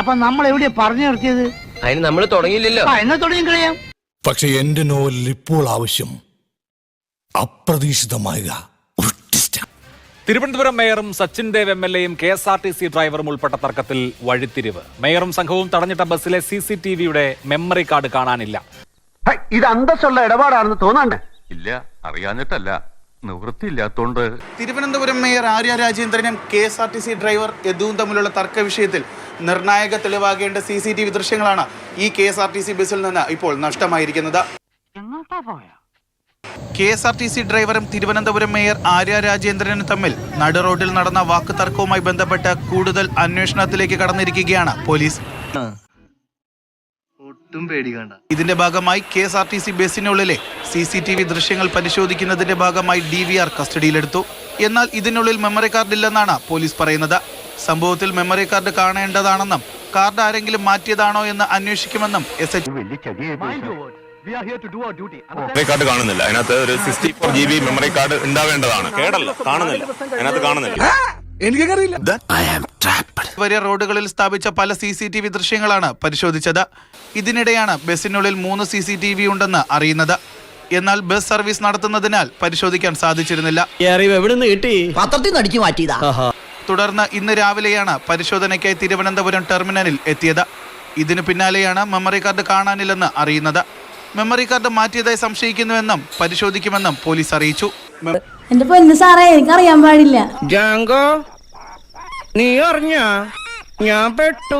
അപ്പൊ നമ്മൾ എവിടെയാ പറഞ്ഞു നിർത്തിയത്? അതിന് നമ്മൾ തുടങ്ങിയില്ലല്ലോ. ആ എന്നാ തുടങ്ങി കളയാം. പക്ഷെ എന്റെ നോവലിൽ ഇപ്പോൾ ആവശ്യം. അപ്രതീക്ഷിതമായ ഒരു twist. തിരുവനന്തപുരം മേയറും സച്ചിൻ ദേവ് എം എൽ എയും K S R T C ഡ്രൈവറും ഉൾപ്പെട്ട തർക്കത്തിൽ വഴിത്തിരിവ്. മേയറും സംഘവും തടഞ്ഞിട്ട ബസ്സിലെ സി സി ടി വിയുടെ മെമ്മറി കാർഡ് കാണാനില്ല. ഇത് അന്തസ്സുള്ള ഇടപാടാണെന്ന് തോന്നണ്ടേ. ഇല്ല അറിയാഞ്ഞിട്ടല്ല. നിവൃത്തിയില്ലാത്തോണ്ട് Thiruvananthapuram mayor Arya രാജേന്ദ്രനും K S R T C driver യദുവും തമ്മിലുള്ള തർക്ക വിഷയത്തിൽ നിർണായക തെളിവാകേണ്ട സി സി ടി വി ദൃശ്യങ്ങളാണ് ഈ K S R T C ബസ്സിൽ നിന്ന് ഇപ്പോൾ നഷ്ടമായിരിക്കുന്നത്. K S R T C ഡ്രൈവറും തിരുവനന്തപുരം മേയർ ആര്യ രാജേന്ദ്രനും തമ്മിൽ നടു റോഡിൽ നടന്ന വാക്ക് തർക്കവുമായി ബന്ധപ്പെട്ട് കൂടുതൽ അന്വേഷണത്തിലേക്ക് കടന്നിരിക്കുകയാണ് പോലീസ്. ഒട്ടും പേടിക്കണ്ട. ഇതിന്റെ ഭാഗമായി K S R T C ബസ്സിനുള്ളിലെ C C T V ദൃശ്യങ്ങൾ പരിശോധിക്കുന്നതിന്റെ ഭാഗമായി ഡി വി ആർ കസ്റ്റഡിയിലെടുത്തു. എന്നാൽ ഇതിനുള്ളിൽ മെമ്മറി കാർഡ് ഇല്ലെന്നാണ് പോലീസ് പറയുന്നത്. സംഭവത്തിൽ മെമ്മറി കാർഡ് കാണേണ്ടതാണെന്നും കാർഡ് ആരെങ്കിലും മാറ്റിയതാണോ എന്ന് അന്വേഷിക്കുമെന്നും എസ് എച്ച് വലിയ മെമ്മറി കാർഡ് കാണുന്നില്ല. അതിനകത്ത് ഒരു sixty four G B memory card ഉണ്ടാവേണ്ടതാണ്. കേടല്ല. കാണുന്നില്ല. അതിനകത്ത് കാണുന്നില്ല. വരെ റോഡുകളിൽ സ്ഥാപിച്ച പല സി സി ടി വി ദൃശ്യങ്ങളാണ് പരിശോധിച്ചത്. ഇതിനിടെയാണ് ബസ്സിനുള്ളിൽ മൂന്ന് സി സി ടി വി ഉണ്ടെന്ന് അറിയുന്നത്. എന്നാൽ ബസ് സർവീസ് നടത്തുന്നതിനാൽ പരിശോധിക്കാൻ സാധിച്ചിരുന്നില്ല. പത്രത്തിൽ നിന്ന് അടിച്ചു മാറ്റിയതാ. തുടർന്ന് ഇന്ന് രാവിലെയാണ് പരിശോധനയ്ക്കായി തിരുവനന്തപുരം ടെർമിനലിൽ എത്തിയത്. ഇതിനു പിന്നാലെയാണ് മെമ്മറി കാർഡ് കാണാനില്ലെന്ന് അറിയുന്നത്. മെമ്മറി കാർഡ് മാറ്റിയതായി സംശയിക്കുന്നുവെന്നും പരിശോധിക്കുമെന്നും പോലീസ് അറിയിച്ചു. എന്റെ പൊന്നു സാറേ എനിക്കറിയാൻ പാടില്ല. ജാങ്കോ നീ അറിഞ്ഞ? ഞാൻ പെട്ടു.